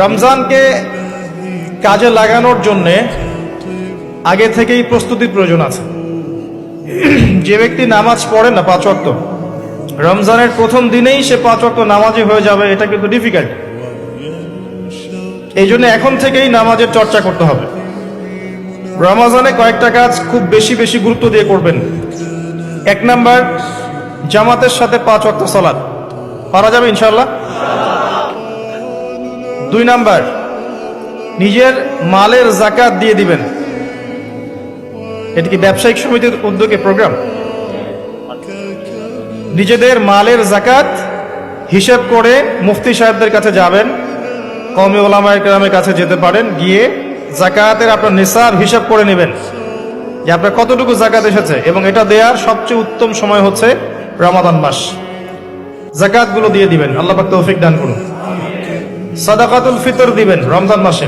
রমজানকে কাজে লাগানোর জন্যে আগে থেকেই প্রস্তুতির প্রয়োজন আছে। যে ব্যক্তি নামাজ পড়ে না পাঁচ ওয়াক্ত, রমজানের প্রথম দিনেই সে পাঁচ ওয়াক্ত নামাজি হয়ে যাবে, এটা কিন্তু ডিফিকাল্ট এই জন্য এখন থেকেই নামাজের চর্চা করতে হবে। রমাজানে কয়েকটা কাজ খুব বেশি বেশি গুরুত্ব দিয়ে করবেন। এক নাম্বার, জামাতের সাথে পাঁচ ওয়াক্ত সালাত। পারা যাবে ইনশাল্লাহ দুই নাম্বার, নিজের মালের জাকাত দিয়ে দিবেন। এটি কি ব্যবসায়িক সমিতির উদ্যোগে প্রোগ্রাম নিজেদের মালের জাকাত হিসেব করে মুফতি সাহেবদের কাছে যাবেন কমি গ্রামের কাছে যেতে পারেন, গিয়ে জাকাতের আপনার নিসাব হিসাব করে নেবেন যে আপনার কতটুকু জাকাত এসেছে এবং এটা দেওয়ার সবচেয়ে উত্তম সময় হচ্ছে রমাদান মাস। জাকাতগুলো দিয়ে দিবেন। আল্লাহ তৌফিক দান করুন। সাদাকাতুল ফিতর দিবেন রমজান মাসে।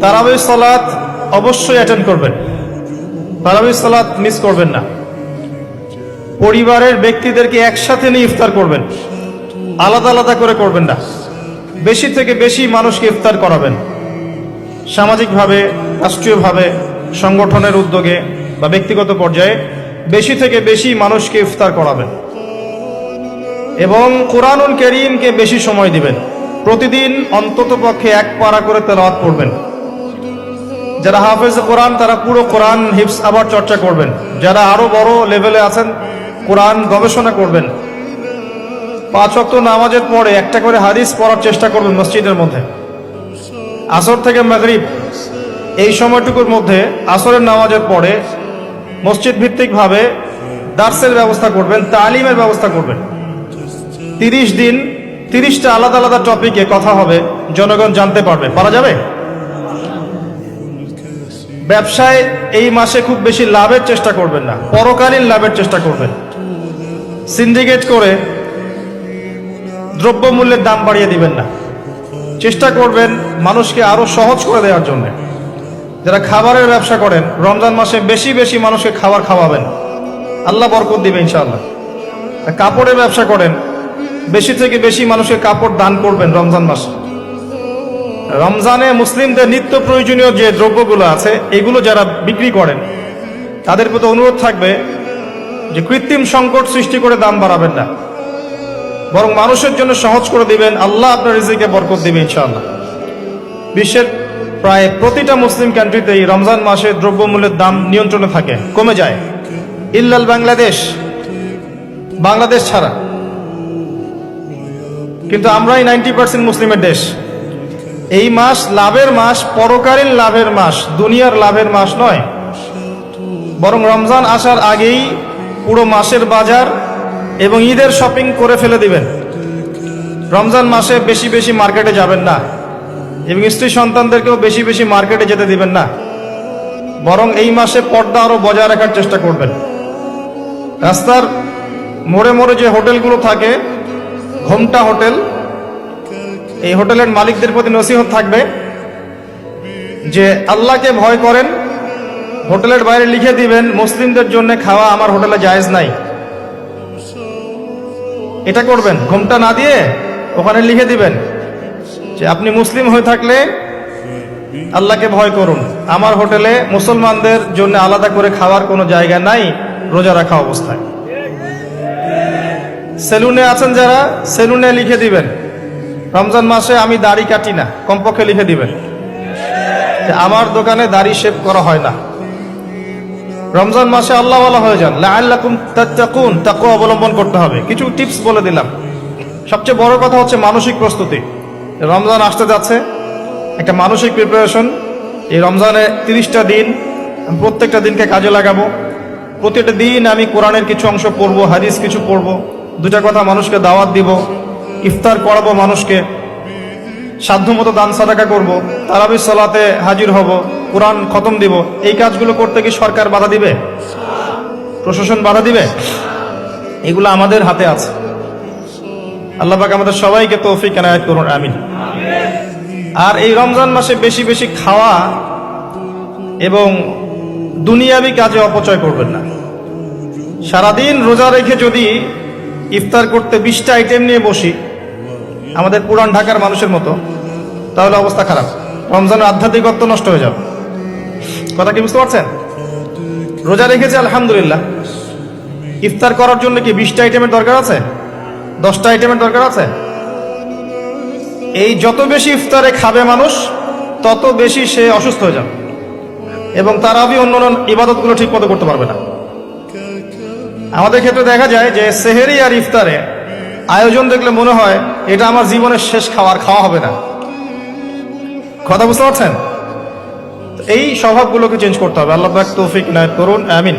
তারাবির সালাত অবশ্যই অ্যাটেন্ড করবেন। তারাবি সালাত মিস করবেন না। পরিবারের ব্যক্তিদেরকে একসাথে নিয়ে ইফতার করবেন। আলাদা আলাদা করে করবেন না। বেশি থেকে বেশি মানুষকে ইফতার করাবেন। সামাজিকভাবে, রাষ্ট্রীয়ভাবে, সংগঠনের উদ্যোগে বা ব্যক্তিগত পর্যায়ে বেশি থেকে বেশি মানুষকে ইফতার করাবেন। এবং কোরআনুল করিমকে বেশি সময় দিবেন। প্রতিদিন অন্তত পক্ষে এক পারা করে তেলাওয়াত পড়বেন। যারা হাফেজ কোরআন, তারা পুরো কোরআন হিপস আবার চর্চা করবেন। যারা আরও বড় লেভেলে আছেন, কোরআন গবেষণা করবেন। পাঁচ ওয়াক্ত নামাজের পরে একটা করে হাদিস পড়ার চেষ্টা করবেন মসজিদের মধ্যে। আসর থেকে মাগরিব, এই সময়টুকুর মধ্যে আসরের নামাজের পরে মসজিদ ভিত্তিকভাবে দার্সের ব্যবস্থা করবেন, তালিমের ব্যবস্থা করবেন। তিরিশ দিন, তিরিশটা আলাদা আলাদা টপিকে কথা হবে, জনগণ জানতে পারবে। পারা যাবে? ব্যবসায় এই মাসে খুব বেশি লাভের চেষ্টা করবেন না, পরকালীন লাভের চেষ্টা করবেন। সিন্ডিকেট করে দ্রব্যমূল্যের দাম বাড়িয়ে দিবেন না। চেষ্টা করবেন মানুষকে আরও সহজ করে দেওয়ার জন্য। যারা খাবারের ব্যবসা করেন, রমজান মাসে বেশি বেশি মানুষকে খাবার খাওয়াবেন। আল্লাহ বরকত দিবে ইনশাআল্লাহ। কাপড়ের ব্যবসা করেন বেশি থেকে বেশি মানুষের কাপড় দান করবেন রমজান মাসে। রমজানে মুসলিমদের নিত্য প্রয়োজনীয় যে দ্রব্যগুলো আছে, এগুলো যারা বিক্রি করেন, তাদের প্রতি অনুরোধ থাকবে যে কৃত্রিম সংকট সৃষ্টি করে দাম বাড়াবেন না। বরং মানুষের জন্য সহজ করে দিবেন, আল্লাহ আপনার রিজিকে বরকত দিবে ইনশাআল্লাহ। বিশ্বের প্রায় প্রতিটা মুসলিম কান্ট্রিতেই রমজান মাসে দ্রব্যমূল্যের দাম নিয়ন্ত্রণে থাকে, কমে যায়। ইল্লাল বাংলাদেশ বাংলাদেশ ছাড়া। কিন্তু আমরাই নাইনটি পার্সেন্ট মুসলিমের দেশ। এই মাস লাভের মাস, পরকালীন লাভের মাস, দুনিয়ার লাভের মাস নয়। বরং রমজান আসার আগেই পুরো মাসের বাজার এবং ঈদের শপিং করে ফেলে দিবেন। রমজান মাসে বেশি বেশি মার্কেটে যাবেন না এবং স্ত্রী সন্তানদেরকেও বেশি বেশি মার্কেটে যেতে দিবেন না। বরং এই মাসে পর্দা আরও বজায় রাখার চেষ্টা করবেন। রাস্তার মোড়ে মোড়ে যে হোটেলগুলো থাকে ঘোমটা হোটেল। এই হোটেলের মালিকদের প্রতি নসিহত থাকবে যে আল্লাহকে ভয় করেন, হোটেলের বাইরে লিখে দিবেন, মুসলিমদের জন্য খাওয়া আমার হোটেলে জায়েজ নাই। এটা করবেন ঘুমটা না দিয়ে ওখানে লিখে দিবেন যে আপনি মুসলিম হয়ে থাকলে আল্লাহকে ভয় করুন। আমার হোটেলে মুসলমানদের জন্য আলাদা করে খাওয়ার কোনো জায়গা নাই, রোজা রাখা অবস্থায়। সেলুনে আছেন যারা, সেলুনে লিখে দিবেন। রমজান মাসে আমি দাড়ি কাটি না, কমপক্ষে লিখে দিবেন। আমার দোকানে দাড়ি শেভ করা হয় না। রমজান মাসে আল্লাহ বলা হয়ে যান। লাআল্লাকুম তাত্তাকুন, তাকওয়া অবলম্বন করতে হবে। কিছু টিপস বলে দিলাম। সবচেয়ে বড় কথা হচ্ছে মানসিক প্রস্তুতি। রমজান আসতে যাচ্ছে, একটা মানসিক প্রিপারেশন এই রমজানে তিরিশটা দিন প্রত্যেকটা দিনকে কাজে লাগাবো। প্রতিটা দিন আমি কোরআনের কিছু অংশ পড়ব, হাদিস কিছু পড়ব। দুটা কথা মানুষকে দাওয়াত দিব, ইফতার করাবো মানুষকে সাধ্যমতো দান সাদাকা করব তারাবির সালাতে হাজির হব, কোরআন খতম দিব। এই কাজগুলো করতে কি সরকার বাধা দিবে? প্রশাসন বাধা দিবে? এগুলো আমাদের হাতে আছে। আল্লাহ পাক আমাদের সবাইকে তৌফিক, এনায়ত করুন, আমিন। আর এই রমজান মাসে বেশি বেশি খাওয়া এবং দুনিয়াবি কাজে অপচয় করবেন না। সারাদিন রোজা রেখে যদি ইফতার করতে বিশটা আইটেম নিয়ে বসি। আমাদের পুরান ঢাকার মানুষের মতো। তাহলে অবস্থা খারাপ। রমজানের আধ্যাত্মিকত্ব নষ্ট হয়ে যাবে। কথা কি বুঝতে পারছেন? রোজা রেখেছে, আলহামদুলিল্লাহ। ইফতার করার জন্য কি বিশটা আইটেমের দরকার আছে? দশটা আইটেমের দরকার আছে? এই যত বেশি ইফতারে খাবে মানুষ, তত বেশি সে অসুস্থ হয়ে যাবে। এবং তারাবি অন্য অন্য ইবাদতগুলো ঠিক মতো করতে পারবে না। আমাদের ক্ষেত্রে দেখা যায় যে সেহেরি আর ইফতারে আয়োজন দেখলে মনে হয় এটা আমার জীবনের শেষ খাওয়ার খাওয়া হবে না। কথা বুঝতে পারছেন? এই স্বভাবগুলোকে চেঞ্জ করতে হবে। আল্লাহ তৌফিক নায়ক করুন, আমিন।